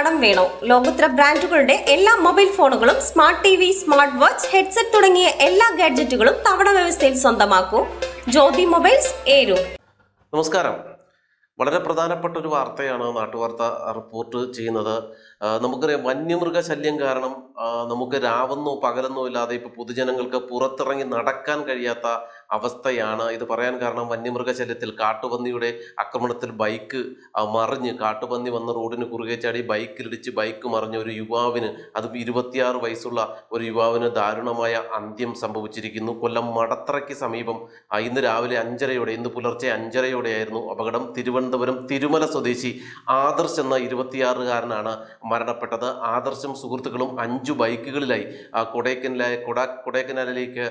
കടം വേണോ? ലോകോത്തര ബ്രാൻഡുകളുടെ എല്ലാ മൊബൈൽ ഫോണുകളും smart T V smart watch headset തുടങ്ങിയ എല്ലാ ഗാഡ്ജറ്റുകളും തവണ വ്യവസ്ഥയിൽ സ്വന്തമാക്കൂ. ജ്യോതി മൊബൈൽസ് ഏരു. നമസ്കാരം. വളരെ പ്രധാനപ്പെട്ട ഒരു വാർത്തയാണ് നാട്ടുവാർത്ത റിപ്പോർട്ട് ചെയ്യുന്നത്. നമുക്കറിയാം വന്യമൃഗ ശല്യം കാരണം നമുക്ക് രാവെന്നോ പകലെന്നോ ഇല്ലാതെ ഇപ്പോൾ പൊതുജനങ്ങൾക്ക് പുറത്തിറങ്ങി നടക്കാൻ കഴിയാത്ത അവസ്ഥയാണ് ഇത് പറയാൻ കാരണം വന്യമൃഗ ശല്യത്തിൽ കാട്ടുപന്നിയുടെ ആക്രമണത്തിൽ ബൈക്ക് മറിഞ്ഞ് കാട്ടുപന്നി വന്ന് റോഡിന് കുറുകെ ചാടി ബൈക്കിലിടിച്ച് ബൈക്ക് മറിഞ്ഞ ഒരു യുവാവിന് അതും ഇരുപത്തിയാറ് വയസ്സുള്ള ഒരു യുവാവിന് ദാരുണമായ അന്ത്യം സംഭവിച്ചിരിക്കുന്നു. കൊല്ലം മടത്തറയ്ക്ക് സമീപം ഇന്ന് രാവിലെ അഞ്ചരയോടെ ഇന്ന് പുലർച്ചെ അഞ്ചരയോടെയായിരുന്നു അപകടം. തിരുവനന്തപുരം തിരുമല സ്വദേശി ആദർശ് എന്ന ഇരുപത്തിയാറുകാരനാണ് മരണപ്പെട്ടത്. ആദർശും സുഹൃത്തുക്കളും അഞ്ചു ബൈക്കുകളിലായി ആ, കൊടൈക്കനാലിലെ കൊട കൊടൈക്കനാലിലേക്ക്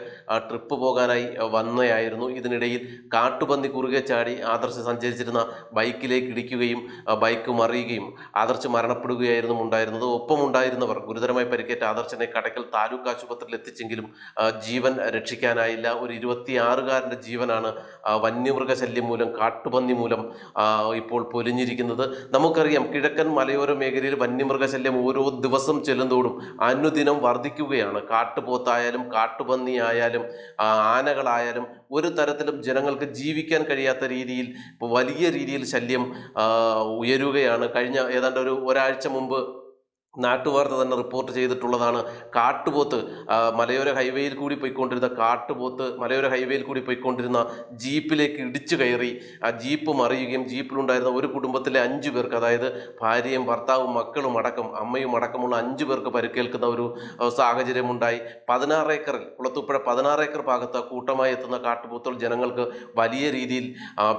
ട്രിപ്പ് പോകാനായി ആ, വന്നയായിരുന്നു ഇതിനിടയിൽ കാട്ടുപന്നി കുറുകെ ചാടി ആദർശ് സഞ്ചരിച്ചിരുന്ന ബൈക്കിലേക്ക് ഇടിക്കുകയും ബൈക്ക് മറിയുകയും ആദർശ് മരണപ്പെടുകയായിരുന്നു ഉണ്ടായിരുന്നത്. ഒപ്പമുണ്ടായിരുന്നവർ ഗുരുതരമായി പരിക്കേറ്റ ആദർശനെ കടക്കൽ താലൂക്ക് ആശുപത്രിയിൽ എത്തിച്ചെങ്കിലും ജീവൻ രക്ഷിക്കാനായില്ല. ഒരു ഇരുപത്തിയാറുകാരന്റെ ജീവനാണ് വന്യമൃഗശല്യം വന്യമൃഗ ശല്യം മൂലം കാട്ടുപന്നി മൂലം ഇപ്പോൾ പൊലിഞ്ഞിരിക്കുന്നത്. നമുക്കറിയാം കിഴക്കൻ മലയോര മേഖലയിൽ വന്യമൃഗ ശല്യം ഓരോ ദിവസം ചെല്ലുന്തോടും അനുദിനം വർദ്ധിക്കുകയാണ് കാട്ടുപോത്തായാലും കാട്ടുപന്നി ആയാലും ആ, ഒരു തരത്തിലും ജനങ്ങൾക്ക് ജീവിക്കാൻ കഴിയാത്ത രീതിയിൽ വലിയ രീതിയിൽ ശല്യം ഉയരുകയാണ്. കഴിഞ്ഞ ഏതാണ്ട് ഒരു ഒരാഴ്ച മുമ്പ് നാട്ടുവാർത്ത തന്നെ റിപ്പോർട്ട് ചെയ്തിട്ടുള്ളതാണ്. കാട്ടുപോത്ത് മലയോര ഹൈവേയിൽ കൂടി പോയിക്കൊണ്ടിരുന്ന കാട്ടുപോത്ത് മലയോര ഹൈവേയിൽ കൂടി പോയിക്കൊണ്ടിരുന്ന ജീപ്പിലേക്ക് ഇടിച്ചു കയറി. ആ ജീപ്പ് മറിയുകയും ജീപ്പിലുണ്ടായിരുന്ന ഒരു കുടുംബത്തിലെ അഞ്ച് പേർക്ക് അതായത് ഭാര്യയും ഭർത്താവും മക്കളും അടക്കം അമ്മയും അടക്കമുള്ള അഞ്ച് പേർക്ക് പരിക്കേൽക്കുന്ന ഒരു സാഹചര്യമുണ്ടായി. പതിനാറ് ഏക്കറിൽ കുളത്തുപ്പുഴ പതിനാറ് ഏക്കർ ഭാഗത്ത് കൂട്ടമായി എത്തുന്ന കാട്ടുപോത്തുകൾ ജനങ്ങൾക്ക് വലിയ രീതിയിൽ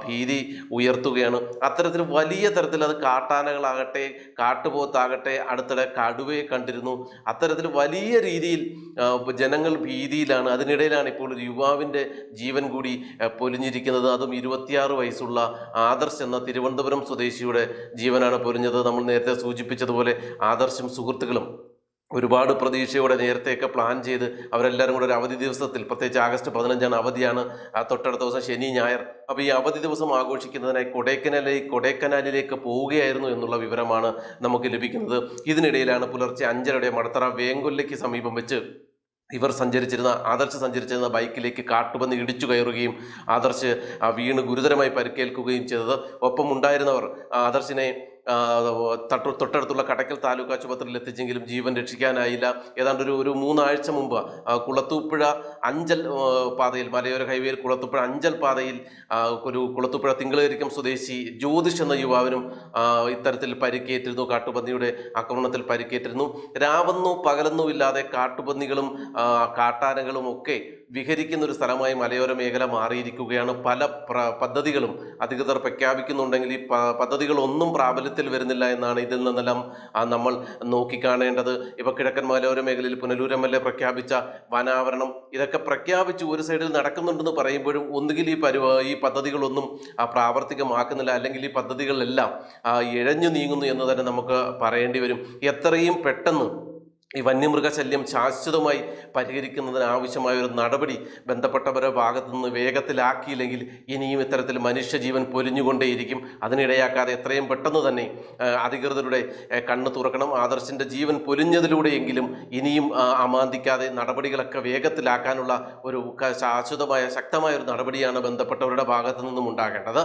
ഭീതി ഉയർത്തുകയാണ്. അത്തരത്തിൽ വലിയ തരത്തിൽ അത് കാട്ടാനകളാകട്ടെ കാട്ടുപോത്താകട്ടെ അടുത്തിടെ കടുവയെ കണ്ടിരുന്നു. അത്തരത്തിൽ വലിയ രീതിയിൽ ജനങ്ങൾ ഭീതിയിലാണ്. അതിനിടയിലാണ് ഇപ്പോൾ ഒരു യുവാവിന്റെ ജീവൻ കൂടി പൊലിഞ്ഞിരിക്കുന്നത്. അതും ഇരുപത്തിയാറ് വയസ്സുള്ള ആദർശ് എന്ന തിരുവനന്തപുരം സ്വദേശിയുടെ ജീവനാണ് പൊലിഞ്ഞത്. നമ്മൾ നേരത്തെ സൂചിപ്പിച്ചതുപോലെ ആദർശും സുഹൃത്തുക്കളും ഒരുപാട് പ്രതീക്ഷയോടെ നേരത്തെയൊക്കെ പ്ലാൻ ചെയ്ത് അവരെല്ലാവരും കൂടെ ഒരു അവധി ദിവസത്തിൽ പ്രത്യേകിച്ച് ആഗസ്റ്റ് പതിനഞ്ചാണ് അവധിയാണ് ആ തൊട്ടടുത്ത ദിവസം ശനി ഞായർ. അപ്പോൾ ഈ അവധി ദിവസം ആഘോഷിക്കുന്നതിനായി കൊടൈക്കനാലിലേക്ക് കൊടൈക്കനാലിലേക്ക് പോവുകയായിരുന്നു എന്നുള്ള വിവരമാണ് നമുക്ക് ലഭിക്കുന്നത്. ഇതിനിടയിലാണ് പുലർച്ചെ അഞ്ചരയുടെ മടത്തറ വേങ്കൊല്ലയ്ക്ക് സമീപം വെച്ച് ഇവർ സഞ്ചരിച്ചിരുന്ന ആദർശ് സഞ്ചരിച്ചിരുന്ന ബൈക്കിലേക്ക് കാട്ടുപന്നി ഇടിച്ചു കയറുകയും ആദർശ് ആ, വീണ് ഗുരുതരമായി പരിക്കേൽക്കുകയും ചെയ്തത്. ഒപ്പം ഉണ്ടായിരുന്നവർ ആദർശിനെ തൊട്ടടുത്തുള്ള കടക്കൽ താലൂക്ക് ആശുപത്രിയിൽ എത്തിച്ചെങ്കിലും ജീവൻ രക്ഷിക്കാനായില്ല. ഏതാണ്ട് ഒരു ഒരു മൂന്നാഴ്ച മുമ്പ് കുളത്തൂപ്പുഴ അഞ്ചൽ പാതയിൽ മലയോര ഹൈവേയിൽ കുളത്തൂപ്പുഴ അഞ്ചൽ പാതയിൽ ഒരു കുളത്തൂപ്പുഴ തിങ്കളേരിക്കം സ്വദേശി ജ്യോതിഷ് എന്ന യുവാവിനും ഇത്തരത്തിൽ പരിക്കേറ്റിരുന്നു. കാട്ടുപന്നിയുടെ ആക്രമണത്തിൽ പരിക്കേറ്റിരുന്നു. രാവെന്നോ പകലെന്നോ ഇല്ലാതെ കാട്ടുപന്നികളും കാട്ടാനകളും ഒക്കെ വിഹരിക്കുന്ന ഒരു സ്ഥലമായി മലയോര മേഖല മാറിയിരിക്കുകയാണ്. പല പദ്ധതികളും അധികൃതർ പ്രഖ്യാപിക്കുന്നുണ്ടെങ്കിൽ ഈ പദ്ധതികളൊന്നും പദ്ധതികളൊന്നും പ്രാബല്യത്തിൽ വരുന്നില്ല എന്നാണ് ഇതിൽ നിന്നെല്ലാം നമ്മൾ നോക്കിക്കാണേണ്ടത് ഇപ്പോൾ കിഴക്കൻ മലയോര മേഖലയിൽ പുനലൂർ എം എൽ എ പ്രഖ്യാപിച്ച വനാവരണം? ഇതൊക്കെ പ്രഖ്യാപിച്ച് ഒരു സൈഡിൽ നടക്കുന്നുണ്ടെന്ന് പറയുമ്പോഴും ഒന്നുകിൽ ഈ പരുവ ഈ പദ്ധതികളൊന്നും പ്രാവർത്തികമാക്കുന്നില്ല. അല്ലെങ്കിൽ ഈ പദ്ധതികളെല്ലാം ഇഴഞ്ഞു നീങ്ങുന്നു എന്ന് തന്നെ നമുക്ക് പറയേണ്ടി വരും. എത്രയും പെട്ടെന്ന് ഈ വന്യമൃഗശല്യം ശാശ്വതമായി പരിഹരിക്കുന്നതിന് ആവശ്യമായ ഒരു നടപടി ബന്ധപ്പെട്ടവരുടെ ഭാഗത്തു നിന്ന് വേഗത്തിലാക്കിയില്ലെങ്കിൽ ഇനിയും ഇത്തരത്തിൽ മനുഷ്യജീവൻ പൊലിഞ്ഞുകൊണ്ടേയിരിക്കും. അതിനിടയാക്കാതെ എത്രയും പെട്ടെന്ന് തന്നെ അധികൃതരുടെ കണ്ണ് തുറക്കണം. ആദർശിന്റെ ജീവൻ പൊലിഞ്ഞതിലൂടെയെങ്കിലും ഇനിയും അമാന്തിക്കാതെ നടപടികളൊക്കെ വേഗത്തിലാക്കാനുള്ള ഒരു ശാശ്വതമായ ശക്തമായ ഒരു നടപടിയാണ് ബന്ധപ്പെട്ടവരുടെ ഭാഗത്തു നിന്നും ഉണ്ടാകേണ്ടത്.